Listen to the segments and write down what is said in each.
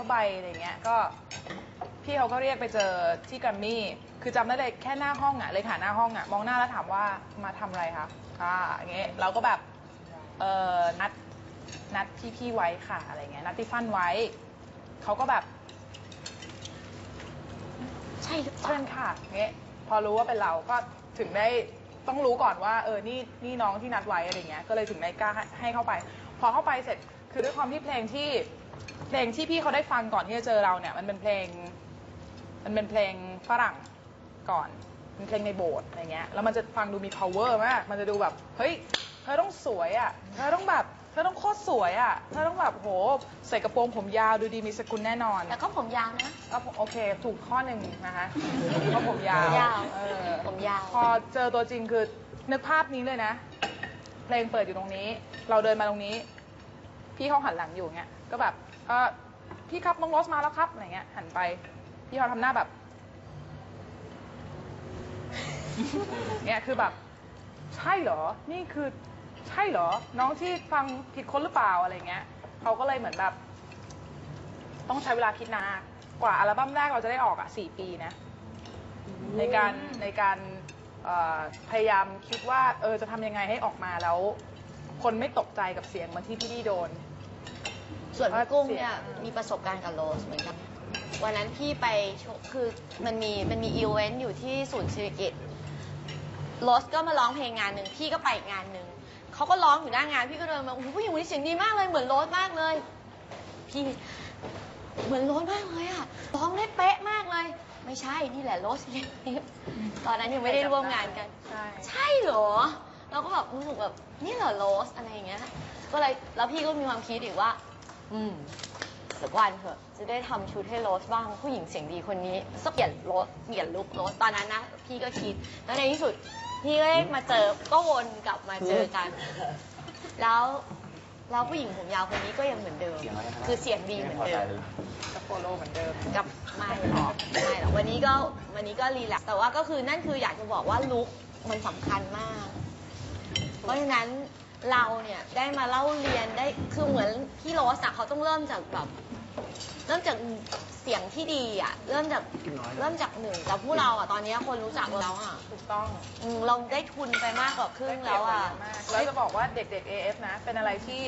ผ้าใบอะไรเงี้ยก็พี่เขาก็เรียกไปเจอที่แกรมมี่คือจำได้เลยแค่หน้าห้องอะเลยค่ะหน้าห้องอะมองหน้าแล้วถามว่ามาทำอะไรคะอ่าอย่างเงี้ยเราก็แบบเออนัดนัดพี่พี่ๆไว้ค่ะอะไรเงี้ยนัดพี่ฟันไว้เขาก็แบบ ใช่หรือเปเชิล่าญค่ะเงี้ยพอรู้ว่าเป็นเราก็ถึงได้ต้องรู้ก่อนว่า เออ นี่นี่น้องที่นัดไว้อะไรเงี้ย ก็เลยถึงได้กล้าให้ให้เข้าไป พอเข้าไปเสร็จ คือด้วยความที่เพลงที่ เพลงที่พี่เขาได้ฟังก่อนที่จะเจอเราเนี่ย มันเป็นเพลง มันเป็นเพลงฝรั่งก่อนเป็นเพลงในโบสถ์อะไรเงี้ยแล้วมันจะฟังดูมี power มากมันจะดูแบบเฮ้ยเธอต้องสวยอะเธอต้องแบบเธอต้องโคตรสวยอะเธอต้องแบบโหใส่กระโปรงผมยาวดูดีมีสกุลแน่นอนแต่ก็ผมยาวนะ ก็โอเค ถูกข้อหนึ่งนะคะเพราะผมยาวยาว เออผมยาว พอเจอตัวจริงคือนึกภาพนี้เลยนะ เพลงเปิดอยู่ตรงนี้ เราเดินมาตรงนี้ พี่เขาหันหลังอยู่เงี้ยก็แบบ เออพี่ครับน้องโรสมาแล้วครับอะไรเงี้ย หันไป พี่เขาทำหน้าแบบ เนี่ยคือแบบ ใช่เหรอ นี่คือใช่เหรอ น้องที่ฟังผิดคนหรือเปล่าอะไรเงี้ยเขาก็เลยเหมือนแบบ ต้องใช้เวลาคิดนานกว่าอัลบั้มแรกเราจะได้ออกอะสี่ปีนะ ในการในการพยายามคิดว่า เออจะทำยังไงให้ออกมาแล้ว คนไม่ตกใจกับเสียงเหมือนที่พี่ดีโดน ส่วนพี่กุ้งเนี่ยเสียมีประสบการณ์กับโรสเหมือนกัน วันนั้นพี่ไปโชว์คือมันมีมันมีอีเวนต์อยู่ที่ศูนย์ศิริกิตโรสก็มาร้องเพลงงานหนึ่งพี่ก็ไปอีกงานหนึ่งเขาก็ร้องอยู่หน้างานพี่ก็เดินมาโอ้โหผู้หญิงคนนี้เสียงดีมากเลยเหมือนโรสมากเลย พี่เหมือนโรสมากเลยอะร้องได้เป๊ะมากเลย ไม่ใช่นี่แหละโรสเล็กตอนนั้นยังไม่ได้ร่วมงานกัน ใช่ใช่เหรอเราก็แบบรู้สึกแบบนี่เหรอโรสอะไรอย่างเงี้ยก็เลยแล้วพี่ก็มีความคิดอีกว่า อืมสักวันเถอะ จะได้ทำชุดให้โรสบ้าง ผู้หญิงเสียงดีคนนี้สักเปลี่ยนโรสเปลี่ยนลุคโรสตอนนั้นนะ พี่ก็คิด แล้วในที่สุด พี่ก็ได้มาเจอ ก็วนกลับมาเจอกัน แล้วแล้วผู้หญิงผมยาวคนนี้ก็ยังเหมือนเดิม คือเสียงดีเหมือนเดิม กับโฟโลเหมือนเดิม กับไม่หรอกไม่หรอกวันนี้ก็วันนี้ก็รีแลกซ์แต่ว่าก็คือนั่นคืออยากจะบอกว่าลุคมันสำคัญมาก เพราะฉะนั้น เราเนี่ยได้มาเล่าเรียนได้คือเหมือนพี่โรสอะเขาต้องเริ่มจากแบบเริ่มจากเสียงที่ดีอะเริ่มจากเริ่มจากหนึ่งแต่พวกเราอะตอนนี้คนรู้จักเราแล้วอะถูกต้องอืมเราได้ทุนไปมากกว่าครึ่งแล้วอะได้เปรียบกว่าเยอะมากแล้วจะบอกว่าเด็กๆ AF นะ เป็นอะไรที่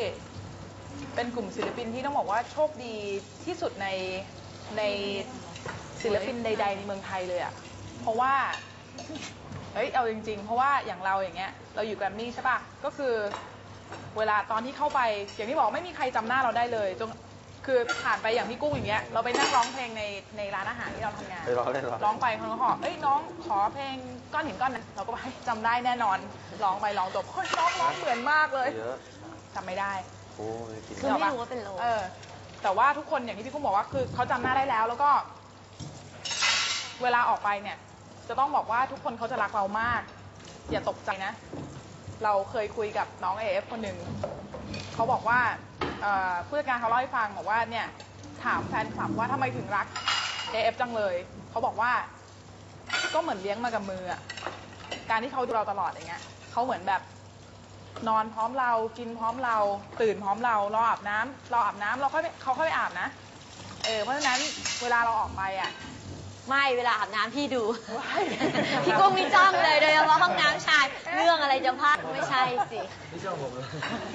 เป็นกลุ่มศิลปินที่ต้องบอกว่าโชคดีที่สุดในในศิลปินใด ๆ ในเมืองไทยเลยอะ่ะเพราะว่า เฮ้ยเอาจริง ๆ เพราะว่าอย่างเราอย่างเงี้ยเราอยู่แกรมมี่ใช่ปะก็คือเวลาตอนที่เข้าไปอย่างที่บอกไม่มีใครจำหน้าเราได้เลยจนคือผ่านไปอย่างพี่กุ้งอย่างเงี้ยเราไปนั่งร้องเพลงในในร้านอาหารที่เราทำงาน ไปร้องเล่นร้องร้องไปเขาก็ขอเอ้ยน้องขอเพลงก้อนหินก้อนนั้นเราก็ไปจำได้แน่นอนร้องไปร้องจบเฮ้ยน้องร้องเหมือนมากเลยเยอะจำไม่ได้ โอ้ยกินคือไม่รู้ว่าเป็นโรสเออ แต่ว่าทุกคนอย่างที่พี่กุ้งบอกว่าคือเขาจำหน้าได้แล้วแล้วก็ เวลาออกไปเนี่ย จะต้องบอกว่าทุกคนเขาจะรักเรามาก อย่าตกใจนะ เราเคยคุยกับน้องเอฟคนหนึ่ง เขาบอกว่าเอ่อผู้จัดการเขาเล่าให้ฟังบอกว่าเนี่ยถามแฟนคลับว่าทำไมถึงรักเอฟจังเลย เขาบอกว่า ก็เหมือนเลี้ยงมากับมืออะการที่เขาดูเราตลอดอย่างเงี้ยเขาเหมือนแบบ นอนพร้อมเรากินพร้อมเราตื่นพร้อมเราเราอาบน้ำเราอาบน้ำเราค่อยไปเขาค่อยไปอาบนะ เออเพราะฉะนั้นเวลาเราออกไปอะ ไม่เวลาอาบน้ำพี่ดูว้ายพี่กุ้งมีจ้องเลยโดยเฉพาะห้องน้ำชายเรื่องอะไรจะพลาดไม่ใช่สิ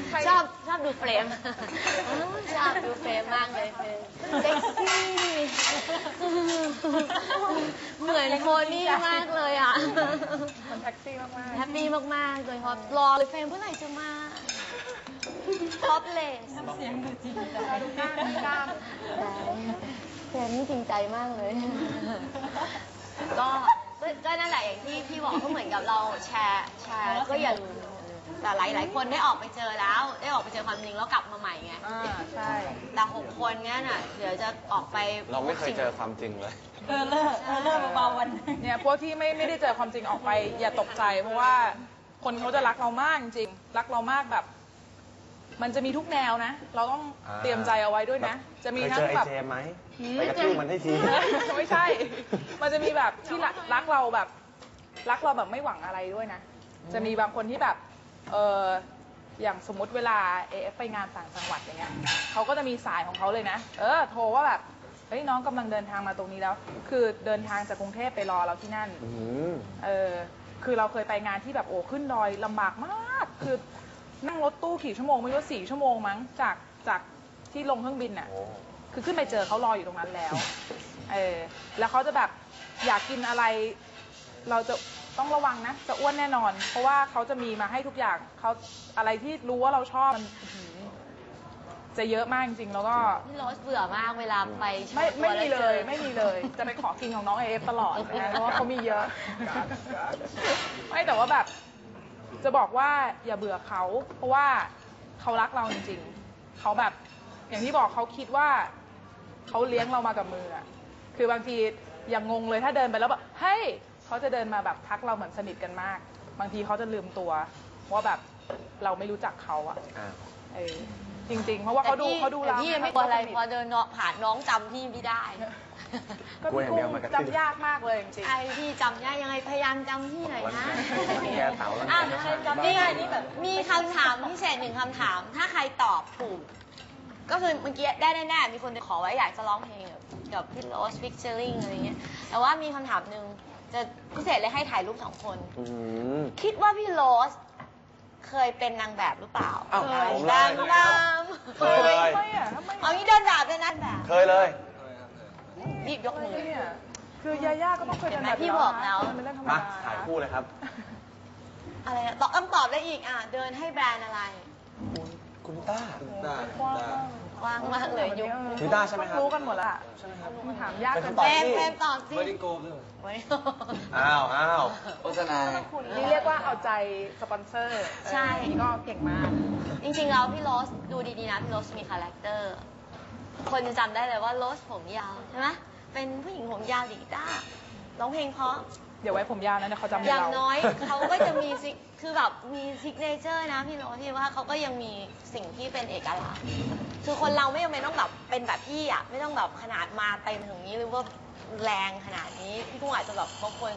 ใครชอบชอบดูเฟรม ชอบดูเฟรมมากเลยเฟรมเซ็กซี่เหมือนโพนี่มากเลยอะมันแท็กซี่มากแฮปปี้มากๆโดยเฉพาะรอเลยเฟรมเมื่อไหร่จะมาท็อปเลส ๆเราดูกล้ามดูกล้ามเฟ รมนี่จริงใจมากเลย ก็ก็ก็นั่นแหละอย่างที่พี่บอกก็เหมือนกับเราแชร์แชร์ก็อย่าลืมแต่หลายหลายๆคนได้ออกไปเจอแล้ว ได้ออกไปเจอความจริงแล้วกลับมาใหม่ไงอ่าใช่ แต่หกคนเนี้ยน่ะเดี๋ยวจะออกไปเราไม่เคยเจอความจริงเลย เออเลิกเออเลิกเบาๆวันเนี่ยพวกที่ไม่ไม่ได้เจอความจริงออกไป อย่าตกใจ เพราะว่าคนเขาจะรักเรามากจริงๆรักเรามากแบบ มันจะมีทุกแนวนะ เราต้องอ่า เตรียมใจเอาไว้ด้วยนะ จะมีเคยทั้เจงอไอแบบ เจมไหมหืม ไปกระทืบมันให้ที ไม่ใช่ มันจะมีแบบที่รักรักเราแบบ รักเราแบบไม่หวังอะไรด้วยนะ จะมีบางคนที่แบบ เอออย่างสมมติเวลาเอฟไปงานต่างจังหวัดอย่างเงี้ยเขาก็จะมีสายของเขาเลยนะ เออ โทรว่าแบบ เฮ้ยน้องกำลังเดินทางมาตรงนี้แล้ว คือเดินทางจากกรุงเทพไปรอเราที่นั่น อืม เออ คือเราเคยไปงานที่แบบโอ้ขึ้นดอยลำบากมาก คือ นั่งรถตู้กี่ชั่วโมงไม่รู้สี่ชั่วโมงมั้งจากจากที่ลงเครื่องบินน่ะโอ้คือขึ้นไปเจอเขารออยู่ตรงนั้นแล้ว เออ แล้วเขาจะแบบอยากกินอะไร เราจะต้องระวังนะ จะอ้วนแน่นอน เพราะว่าเขาจะมีมาให้ทุกอย่างเขาอะไรที่รู้ว่าเราชอบมันอื้อหือจะเยอะมากจริงๆ แล้วก็ พี่โรสเบื่อมากเวลาไปโชว์ไม่ตัวไม่มีแวเลยจอไม่มีเลย จะไปขอกินของน้องเอฟตลอดนะเพราะว่าเขามีเยอะ ไม่แต่ว่าแบบ จะบอกว่าอย่าเบื่อเขา เพราะว่าเขารักเราจริงๆ เขาแบบอย่างที่บอกเขาคิดว่าเขาเลี้ยงเรามากับมืออะคือบางทีอย่างงงเลยถ้าเดินไปแล้วแบบเฮ้ยเขาจะเดินมาแบบทักเราเหมือนสนิทกันมาก บางทีเขาจะลืมตัวว่าแบบเราไม่รู้จักเขาอะอ่าเออ จริง ๆ เพราะว่าเขาดูแต่พี่เขาดูแต่เราพี่ไม่กลัวอะไรพอเดินเนาะผ่านน้องจำพี่ไม่ได้ก็กลัวอย่างเดียวมันกระทืบจำยากมากเลยจริงไอพี่จำได้ยังไงพยายามจำพี่หน่อยนะวันนี้แกเต๋าแล้วอะแกจะจำได้นี่แบบมีคำถามพิเศษหนึ่งคำถาม ถ้าใครตอบถูก ก็คือเมื่อกี้ได้แน่ๆมีคนขอไว้อยากจะร้องเพลงกับกับพี่โรสฟิกเจอริงอะไรเงี้ยแต่ว่ามีคำถามหนึ่งจะพิเศษเลยให้ถ่ายรูปสองคนอืมคิดว่าพี่โรส เคยเป็นนางแบบหรือเปล่าอ้าวเคยผมเลย นางแบบเคยเลยทำไมอะทำไมเอางี้เดินแบบเดินนางแบบเคยเลย รีบยกมือ เนี่ยคือยาย่าก็ต้องเคยเป็นแบบเห็นไหมพี่บอกแล้ว มันเป็นเรื่องธรรมมาดาถ่ายคู่เลยครับ อะไรนะตอบต้องตอบได้อีกอะ เดินให้แบรนด์อะไร คุณคุณต้ากว้างมา กกว้างมากเลยยุคคุณต้าใช่ไหมครับ รู้กันหมดละใช่ไหมครับมันถามยากเป็นเกินคำตไปอบเฟรมเฟรมตอบสิไม่ได้โกงด้วยไม่อ้าวอ้าวโฆษณา นี่เรียกว่าเอาใจสปอนเซอร์ใช่ เออนี่ก็เก่งมาก จริงๆแล้วพี่โรสดูดีๆนะ พี่โรสมีคาแรคเตอร์ คนจะจำได้เลยว่าโรสผมยาว ใช่ไหมเป็นผู้หญิงผมยาวดีดกีต้าร์ร้องเพลงเพราะเดี๋ยวไว้ผมยาวนะเดี๋ยวเขาจำอเราย่างน้อย เขาก็จะมีซิกคือแบบมีซิกเนเจอร์นะพี่โรสที่ว่าเขาก็ยังมีสิ่งที่เป็นเอกลักษณ์คือคนเราไม่จำเป็นต้องแบบเป็นแบบพี่อะไม่ต้องแบบขนาดมาเต็มถึงนี้หรือว่าแรงขนาดนี้พี่กุ้งอาจจะแบบบางคน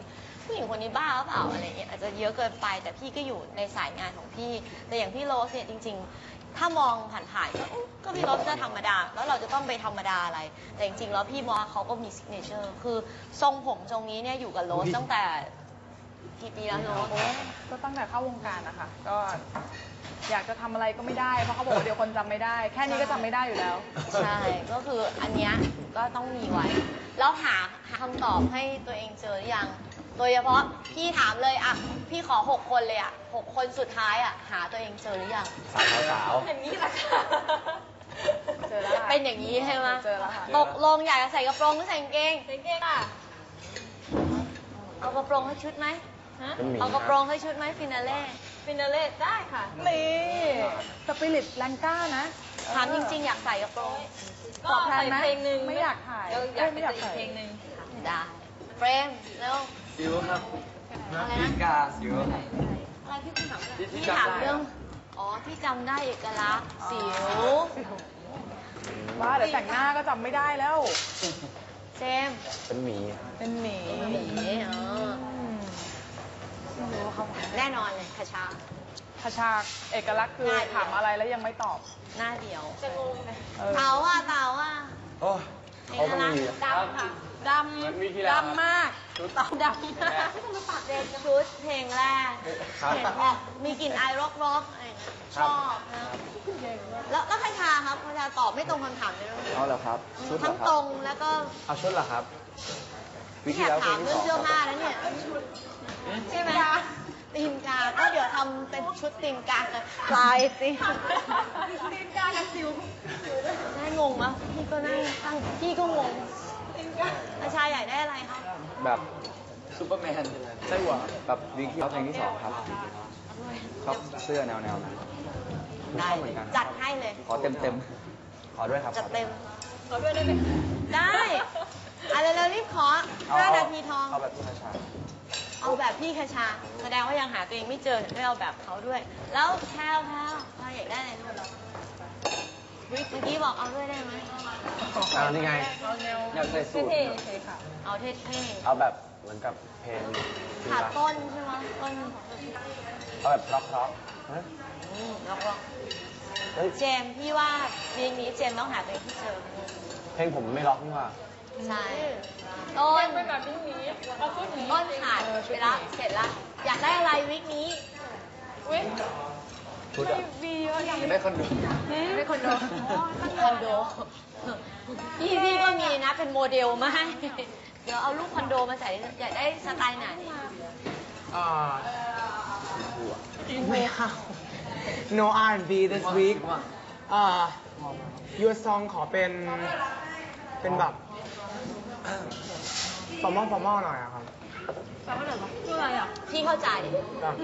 ผู้หญิงคนนี้บ้าหรือเปล่าอะไรเงี้ยอาจจะเยอะเกินไปแต่พี่ก็อยู่ในสายงานของพี่ แต่อย่างพี่โรสเนี่ยจริง ๆ ถ้ามองผ่านๆก็อุ๊ยก็พี่โรสก็ธรรมดา แล้วเราจะต้องไปธรรมดาอะไร แต่จริงๆแล้วพี่มองว่าเขาก็มีซิกเนเจอร์คือทรงผมทรงนี้เนี่ยอยู่กับโรสตั้งแต่กี่ปีแล้วโรส โอ้ก็ตั้งแต่เข้าวงการนะคะก็อยากจะทำอะไรก็ไม่ได้ เพราะเขาบอกว่าเดี๋ยวคนจำไม่ได้ แค่นี้ก็จำไม่ได้อยู่แล้ว ใช่ ก็คืออันเนี้ยก็ต้องมีไว้ แล้วหาหาคำตอบให้ตัวเองเจอหรือยัง โดยเฉพาะพี่ถามเลยอะ พี่ขอหกคนเลยอะหกคนสุดท้ายอะ หาตัวเองเจอหรือยัง สาวสาว อย่างนี้แหละค่ะเจอแล้วค่ะเป็นอย่างนี้ใช่ไหมเจอแล้วค่ะ ตกลงอยากจะใส่กระโปรงหรือใส่กางเกง ใส่กางเกงค่ะ เอากระโปรงให้ชุดไหมฮะเป็นหมีเอากระโปรงให้ชุดไหมฟินาเล่ ฟินาเล่ได้ค่ะ นี่ สปิริตแรงกล้านะ ถามจริงๆ อยากใส่กระโปรงตอบแทนไหมไม่อยากถ่ายเดี๋ยวอยากเอ้ไม่อยากเป็นอีกถ่ายเพลงหนึ่งได้เฟรมเร็ว สิวครับอะไรนะพิกาสิวอะไรพี่คุณถามที่ที่พี่จำถามได้เรื่อง อ๋อ ที่จำได้เอกลักษณ์สิวว่าเดี๋ยวแต่งหน้าก็จำไม่ได้แล้วเจมส์เป็นหมี เป็นหมีหมีเอออืมแน่นอนเลยคาชาคชาเอกลักษณ์คือง่ายดีถามอะไรแล้วยังไม่ตอบ หน้าเดียวเออเต๋าว่าเต๋าว่าโอ้เขาต้องมีดำค่ะดวีคที่แล้วำดำมาก เต๋าดำมากเด็กชุดเพลงแรกครับเห็นเนี่ยมีกลิ่นไอร็อกร็อกอะไรอย่างเงี้ยชอบนะแล้วแล้วคาชาครับคาชาตอบไม่ตรงคำถามเลยนะเอาเหรอครับ ชุดเหรทั้องคตรัรบงแล้วก็เอาชุดเหรอครับวิอธียากแล้วเพลถางมที่เรื่อสงองเสื้อผ้าแล้วเนี่ย ใช่ไหมตีนกา ก็เดี๋ยวทำเป็นชุดตีนกาเลยลายสิตีนกากับสิวได้งงมะพี่ก็นั่งตั้งพี่ก็งงอาชาใหญ่ได้อะไรคะ แบบซูเปอร์แมนไส้หวานแบบวิธีแล้วเพลงที่สองครับชอบเสื้อแนวแนวๆนั้นได้ชอบเหมือนกันจัดให้เลย ขอเต็มเต็มๆขอด้วยครับจัดเต็ม ขอด้วยได้ไหมได้อะเร็วๆรีบขอเอห้าเอนาทีทอง เอาแบบพี่คาชาเอาแบบพี่คชา แสดงว่ายังหาตัวเองไม่เจอไม่เอาแบบเขาด้วย แล้วแพลวแพลวแพลวอยากได้อะไรลูกเมื่อกี้บอกเอาด้วยได้ไหม เอานี่ไง เอาแนวอยากใส่สูทเอาเท่เอาแบบเหมือนกับเพลงขาดต้นใช่ไหมต้นเอาแบบร็อกๆฮะอืมแล้วก็เฮ้ยเจมส์พี่ว่าวีคนี้เจมส์ต้องหาเพลงที่เจอเพลงผมไม่ร็อกนี่หว่า ใช่ต้นเป็นแบบนี้นี้เอาชุดนี้ต้นขาดไปละเสร็จละอยากได้อะไรวิกนี้ อุ้ย ชุดอะวีเยอะอย่างได้คอนโดไม่คอนโดคอนโดพี่พี่ก็มีนะเป็นโมเดลมาให้เดี๋ยวเอารูปคอนโดมาใส่อยากได้สไตล์ไหนอ่าไม่เอา no R&B this week อ่า your song ขอเป็นเป็นแบบ formal formal หน่อยอะครับ พี่เข้าใจแบบ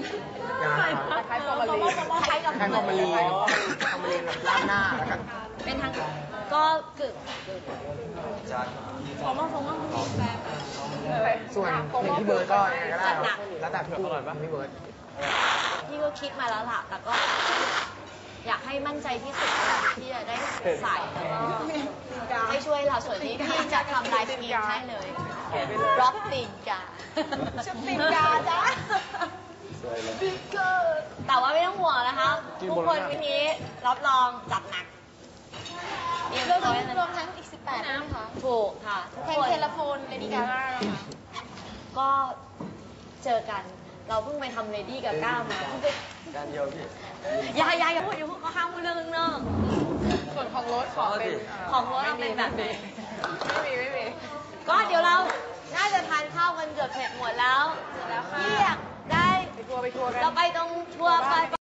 ยังไงครับคล้ายๆฟอร์มาลีนคล้ายกับแค่ฟอร์มาลีนฟอร์มาลีนแบบลาดหน้าแล้วกันเป็นทางก็กึ่งส่วนเพลงพี่เบิร์ดก็ยังไงก็ได้แล้วแต่พี่กุ้งพี่เบิร์ดพี่ก็คิดมาแล้วล่ะแต่ก็อยากให้มั่นใจที่สุดที่จะได้ใส่แล้วก็ให้ช่วยเราส่วนนี้พี่จะทำลายสกรีนให้เลย ร็อกติงกาชุดติงกาจ้ะสวยเลยแต่ว่าไม่ต้องห่วงนะคะทุกคนวันนี้รับรองจัดหนักเตรียมตัวไว้เลยรวมทั้งอีก 18ใช่ไหมคะถูกค่ะทุกเพลงคนเทเลโฟนเลดี้กาก้าค่ะก็เจอกัน เราเพิ่งไปทำเลดี้กับก้าวมาเพิ่งไปการเดียวพี่อย่าอย่าอย่าพูดอย่าพูดเขาห้ามพูดเรื่องข้างนอกส่วนของรถขอเป็นของรถเราเป็นแบบไหนไม่มีไม่มีก็เดี๋ยวเรา น่าจะทานข้าวกันเกือบเสร็จหมดแล้วพี่อยากได้ไปทัวร์ไปทัวร์กัน เราไปตรงทัวร์ไปไป